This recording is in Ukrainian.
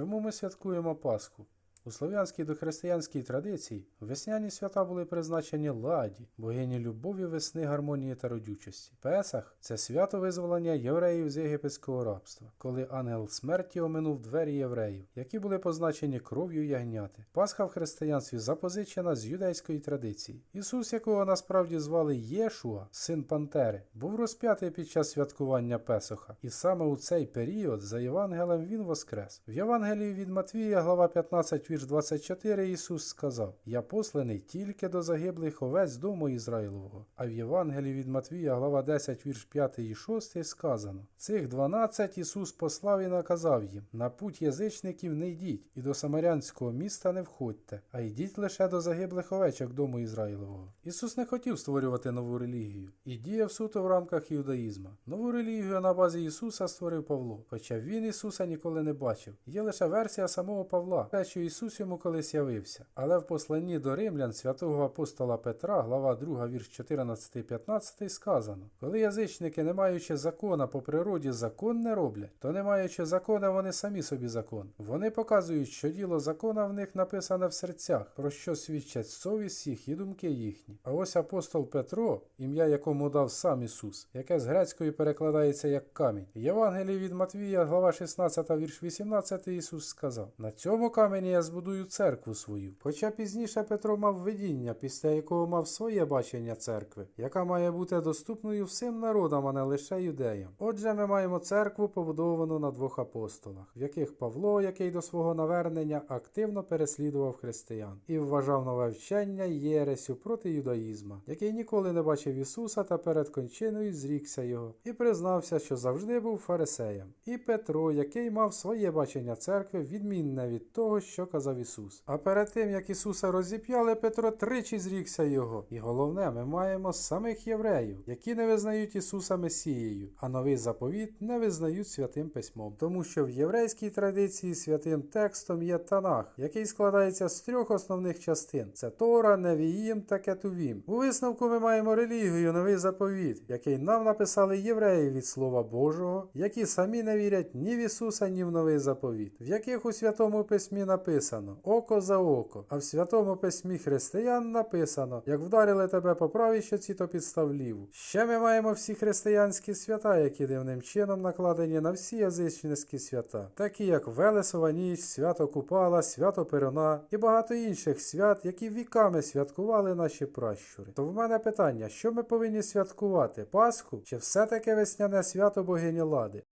Чому ми святкуємо Пасху? У слов'янській дохристиянській традиції весняні свята були призначені ладі, богині любові, весни, гармонії та родючості. Песах це свято визволення євреїв з єгипетського рабства, коли ангел смерті оминув двері євреїв, які були позначені кров'ю ягняти. Пасха в християнстві запозичена з юдейської традиції. Ісус, якого насправді звали Єшуа, син Пантери, був розп'ятий під час святкування Песоха, і саме у цей період за Євангелем він воскрес. В Євангелії від Матвія, глава 15, вірш 24, Ісус сказав: Я посланий тільки до загиблих овець дому Ізраїлового. А в Євангелії від Матвія, глава 10, вірш 5 і 6 сказано: Цих 12 Ісус послав і наказав їм: На путь язичників не йдіть, і до самарянського міста не входьте, а йдіть лише до загиблих овечок дому Ізраїлового. Ісус не хотів створювати нову релігію і діяв суто в рамках іудаїзма. Нову релігію на базі Ісуса створив Павло, хоча він Ісуса ніколи не бачив. Є лише версія самого Павла, те, що Ісус йому колись явився. Але в посланні до римлян святого апостола Петра, глава 2, вірш 14-15 сказано: Коли язичники, не маючи закона по природі, закон не роблять, то не маючи закона, вони самі собі закон. Вони показують, що діло закона в них написане в серцях, про що свідчать совість їх і думки їхні. А ось апостол Петро, ім'я якому дав сам Ісус, яке з грецької перекладається як камінь. Євангелії від Матвія, глава 16, вірш 18, Ісус сказав: На цьому камені я збудую церкву свою. Хоча пізніше Петро мав видіння, після якого мав своє бачення церкви, яка має бути доступною всім народам, а не лише юдеям. Отже, ми маємо церкву, побудовану на двох апостолах, в яких Павло, який до свого навернення активно переслідував християн і вважав нове вчення єресю проти юдаїзма, який ніколи не бачив Ісуса та перед кончиною зрікся його, і признався, що завжди був фарисеєм. І Петро, який мав своє бачення церкви, відмінне від того, що казав Ісус. А перед тим, як Ісуса розіп'яли, Петро тричі зрікся його. І головне, ми маємо самих євреїв, які не визнають Ісуса Месією, а новий заповіт не визнають святим письмом. Тому що в єврейській традиції святим текстом є Танах, який складається з трьох основних частин: це Тора, Невіїм та Кетувім. У висновку ми маємо релігію, новий заповіт, який нам написали євреї від Слова Божого, які самі не вірять ні в Ісуса, ні в новий заповіт, в яких у святому письмі написано око за око, а в святому письмі християн написано: як вдарили тебе по правій щоці, то підстав ліву. Ще ми маємо всі християнські свята, які дивним чином накладені на всі язичницькі свята, такі як Велесова ніч, свято Купала, свято Перуна і багато інших свят, які віками святкували наші пращури. То в мене питання, що ми повинні святкувати? Пасху чи все-таки весняне свято богині Лади?